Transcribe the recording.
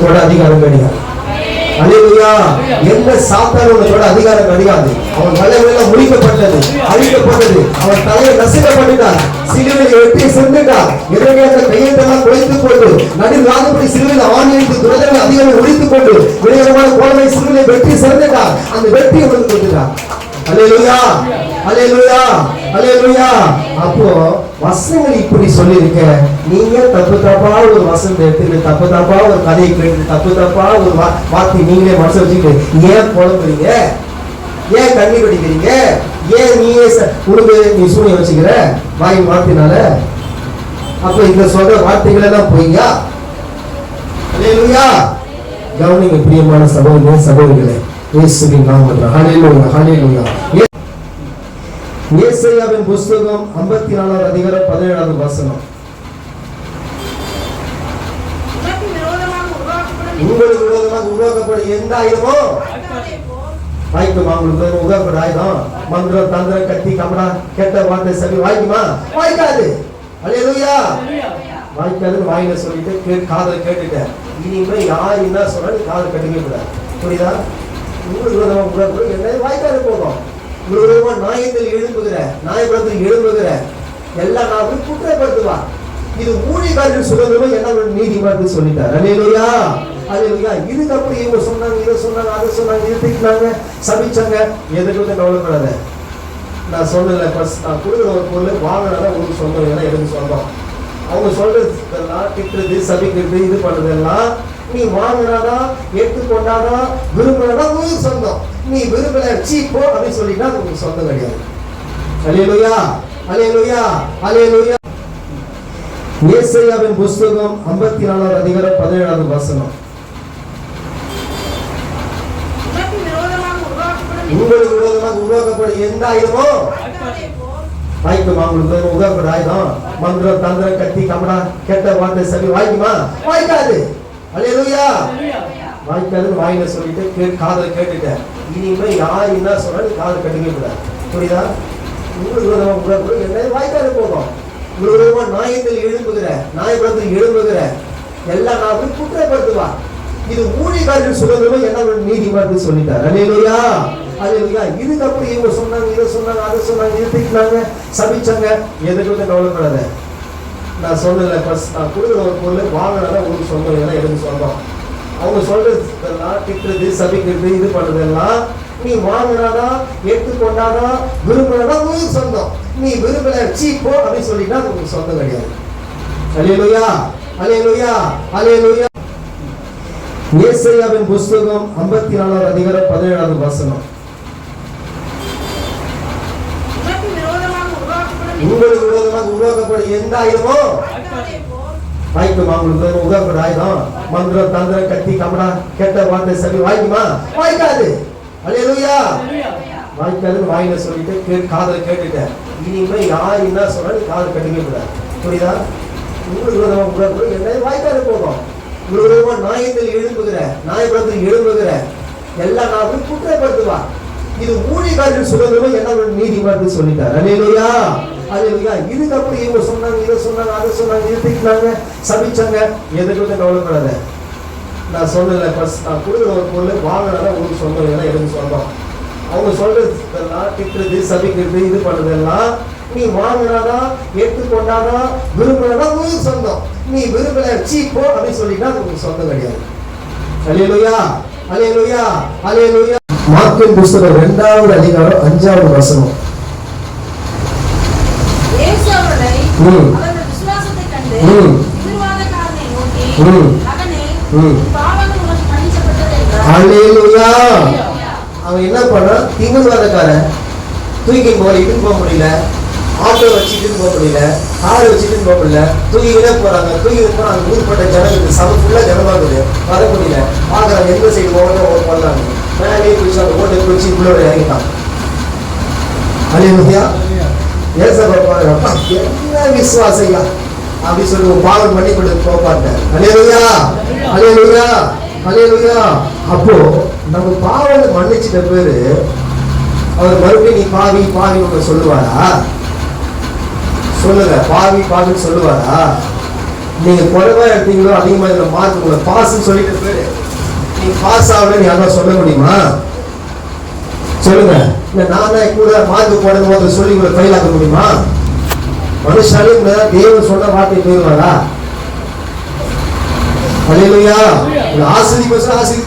தொட அதிகாரம் கிடையாது அல்லேலூயா எந்த சாத்தானும் உன்னை அதிகாரம் கிடையாது அவன் வல்லமையெல்லாம் முடிக்கப்பட்டது அழிக்கப்பட்டது. அவன் தலையை நசுக்கப்பட்டுட்டான். சிலுவையில் வெட்டி சென்றுட்டார் எனவே அந்த கையெழுத்தெல்லாம் குறைத்துக் கொண்டு நடு ராஜபடி சிலுவையில் ஆணியடித்து துரதங்கள் அதிகாரம் ஒழித்துக் கொண்டு விளையாடமான கோலமை சிலுவையை வெட்டி சென்றுட்டார் அந்த வெட்டி அவனுக்கு கொடுத்துட்டார் அல்லேலூயா அல்லேலூயா அல்லேலூயா அப்போ வசனங்கள் இப்படி சொல்லியிருக்க. நீங்க தப்பு தப்பா ஒரு வசனத்தை எடுத்து தப்பு தப்பா ஒரு கதையை கேட்டு தப்பு தப்பா ஒரு வா- வார்த்தை நீங்களே மனசு வச்சுக்கிட்டு ஏன் குழம்புறீங்க ஏன் கண்ணி படிக்கிறீங்க ஏன் நீயே ச- நீ சூனிய வச்சுக்கிற? வாய் வார்த்தைனால அப்ப இந்த சொல்ற வார்த்தைகள் எல்லாம் பொய்யா? கவனிங்க பிரியமான சகோதரர்களே சகோதரிகளே. இயேசுவின் புஸ்தகம் ஐம்பத்தி நாலாவது அதிகாரம் 17வது வசனம். உங்களுக்கு விரோதமாக உருவாக்கப்படும் எந்த ஆயுதமோ வாய்க்குமா உங்களுக்கு உருவாக்கப்படும் ஆயுதம் மந்திரம் தந்திரம் கத்தி கமடா கெட்ட வார்த்தை சரி வாய்க்குமா? வாய்க்காது. அல்லேலூயா வாய்க்காதுன்னு வாயில சொல்லிட்டு கே காதல் கேட்டுட்டேன். இனிமே யார் என்ன சொன்னா காதல் கட்டிக்க கூடாது. புரியுதா? உங்களுக்கு விரோதமா உருவாக்கப்படும் என்ன வாய்க்காது போகும் உங்களுக்கு விரோதமா நாயத்தில் எழுப்புகிற நாயபுரத்தில் எழுப்புகிற எல்லா நாளும் குற்றப்படுத்துவா. இது ஊழியக்காரர்கள் சுதந்திரமும் என்ன நீதிமன்றம் சொல்லிட்டார். அல்லேலூயா. அல்லேலூயா. இதுக்கு அப்புறம் இவங்க சொன்னாங்க இதை சொன்னாங்க அதை சொன்னாங்க இதை திட்டினாங்க சபிச்சாங்க. எதுக்கு வந்து கவலைப்படாத நான் சொன்னல ஃபர்ஸ்ட் நான் கொடுக்குற ஒரு பொருள் வாங்கினாதான் உங்களுக்கு சொந்தம் ஏன்னா எனக்கு சொந்தம். அவங்க சொல்றது திட்டுறது சபிக்கிறது இது பண்ணுறதெல்லாம் நீ வாங்கினாதான் ஏற்றுக்கொண்டாதான் விரும்பினாதான் உங்களுக்கு சொந்தம். நீ விரும்பல சீப்போ அப்படின்னு சொல்லிட்டா உங்களுக்கு சொந்தம் கிடையாது. அலையலுயா அலையலுயா அலையலுயா ஏசாயாவின் புஸ்தகம் 54வது அதிகாரம் 17வது வசனம். உங்களுக்கு விரோதமாக உருவாக்கப்படும் எந்த ஆயுதமோ? வாய்க்குமா உங்களுக்கு உருவாக்கப்படும் ஆயுதம். மந்திரம் தந்திரம் கத்தி கமடா கெட்ட வார்த்தை சரி வாய்க்குமா? வாய்க்காது. வாய்க்காதுன்னு வாயில சொல்லிட்டு கே காதலை கேட்டுட்டேன். இனிமே யார் என்ன சொன்னா காதல் கட்டிக்க கூடாது. புரியுதா? உங்களுக்கு விரோதமா என்ன வாய்க்காது போகும் உங்களுக்கு விரோதமா நாயத்தில் எழும்புகிற நாயபுரத்தில் எழுப்புகிற எல்லா நாளும் குற்றப்படுத்துவா. இது ஊழியக்காரர்கள் சுதந்திரமும் என்ன நீதிமன்றம் சொல்லிட்டார் அல்லேலூயா! அல்லேலூயா! இதுக்கப்புறம் இவங்க சொன்னாங்க இதை சொன்னாங்க அதை சொன்னாங்க இதை திட்டினாங்க சபிச்சாங்க. எதுக்கு வந்து கவலைப்படாத? நான் சொன்னதில்ல ஃபர்ஸ்ட் நான் கொடுக்குற ஒரு பொருள் வாங்கினதான் உங்களுக்கு சொந்தம் ஏன்னா எனக்கு சொந்தம் அவங்க சொல்றதெல்லாம் திட்டுறது சபிக்கிறது இது பண்றதெல்லாம் நீ வாங்கினாதான் ஏற்றுக்கொண்டாதான் விரும்பினாதான் உங்களுக்கு சொந்தம். நீ விரும்பல சீப்போ அப்படின்னு சொல்லிட்டா உங்களுக்கு சொந்தம் கிடையாது. அலையலுயா அலையலுயா அலையலுயா ஏசாயாவின் புஸ்தகம் 54வது அதிகாரம் 17வது வசனம். உனக்கு உங்களுக்கு விரோதமாக உருவாக்கப்படும் எந்த ஆயுதமோ? வாய்க்குமா உங்களுக்கு உருவாக்கப்படும் ஆயுதம் மந்திரம் தந்திரம் கத்தி கமடா கெட்ட வார்த்தை சரி வாய்க்குமா? வாய்க்காது. அல்லேலூயா. வாய்க்காதுன்னு வாயில சொல்லிட்டு கே காதல் கேட்டுட்டேன் இனிமே யார் என்ன சொன்னா நீ காதல் கட்டிக்க கூடாது புரியுதா? உங்களுக்கு விரோதமா உருவாக்கப்படும் என்ன வாய்க்காது போகும்? உங்களுக்கு நாயத்தில் எழும்புகிற நாயபுரத்தில் எழும்புகிற எல்லா நாளும் குற்றப்படுத்துவா. இது ஊழியக்காரர்கள் சுதந்திரமும் என்ன நீதிமன்றம் சொல்லிட்டார். அல்லேலூயா. அல்லேலூயா இதுக்கு இவங்க சொன்னாங்க இதை சொன்னாங்க அதை சொன்னாங்க இதை திட்டினாங்க சபிச்சாங்க. எதுக்கு வந்து கவலைப்படாத நான் சொன்னல ஃபர்ஸ்ட் நான் கொடுக்குற ஒரு பொருள் வாங்கினாதான் உங்களுக்கு சொந்தம் ஏன்னா எனக்கு சொந்தம் அவங்க சொல்றதெல்லாம் திட்டுறது சபிக்கிறது இது பண்ணுறதெல்லாம் நீ வாங்கினாதான் ஏற்றுக்கொண்டாதான் விரும்பினாதான் உங்களுக்கு சொந்தம். நீ விரும்பல சீப்போ அப்படின்னு சொல்லிட்டா அது உங்களுக்கு சொந்தம் கிடையாது. அலையலுயா அலையலுயா அலையலுயா மார்க்கின் புஸ்தகம் ரெண்டாவது அதிகாரம் அஞ்சாவது வசனம். அவர்கள் விசுவாசத்தைக் கண்டு ம். எதிர்வாதக்காரனை நோக்கி. மகனே பாவங்கள் உனக்கு மன்னிக்கப்பட்டது என்றார். அலையலுயா அவன் என்ன பண்ணான் திமிர்வாதக்காரன். தூக்கி போல இட்டுன்னு போக முடியல. ஆட்டோ வச்சுட்டு போக முடியல. கார் வச்சுட்டு போக முடியல. தூக்கிக்கிட்டே போறாங்க. தூக்கிட்டு போனா அங்க ஊர்பட்ட ஜனங்களுக்கு சம ஃபுல்லா ஜனமா இருக்குது. வர முடியல. பாக்குறாங்க எந்த சைடு போகணும் ஒரு பண்ணாங்க மேலே பிடிச்சி அந்த ஓட்டை பிடிச்சி உள்ளோட இறங்கிட்டான். அலையா ஏசப்பா பாருங்க அப்பா, என்ன விசுவாசையா அப்படின்னு சொல்லி உன் பாவம் பண்ணி கொண்டு போப்பாட்டார் அலையா அலையா அலையா அப்போ நம்ம பாவத்தை மன்னிச்சிட்ட பேரு அவர் மறுபடியும் நீ பாவி பாவி உங்க சொல்லுவாரா சொல்லுங்க பாவி பாவின்னு சொல்லுவாரா நீங்க குறைவா எடுத்தீங்களோ அதிகமா இதுல மார்க் உங்களை பாஸ்ன்னு சொல்லிட்டு பேரு நீ பாஸ் ஆகலன்னு யாரும் சொல்ல முடியுமா சொல்லுங்க. இல்ல நானே கூட மார்க் போடணும் போது சொல்லி உங்களை ஃபெயில் ஆக்க முடியுமா? மனுஷாலே உங்களை தேவன் சொன்ன வார்த்தை போயிருவாரா அலையிலையா ஆசிரியர் ஆசிரியர்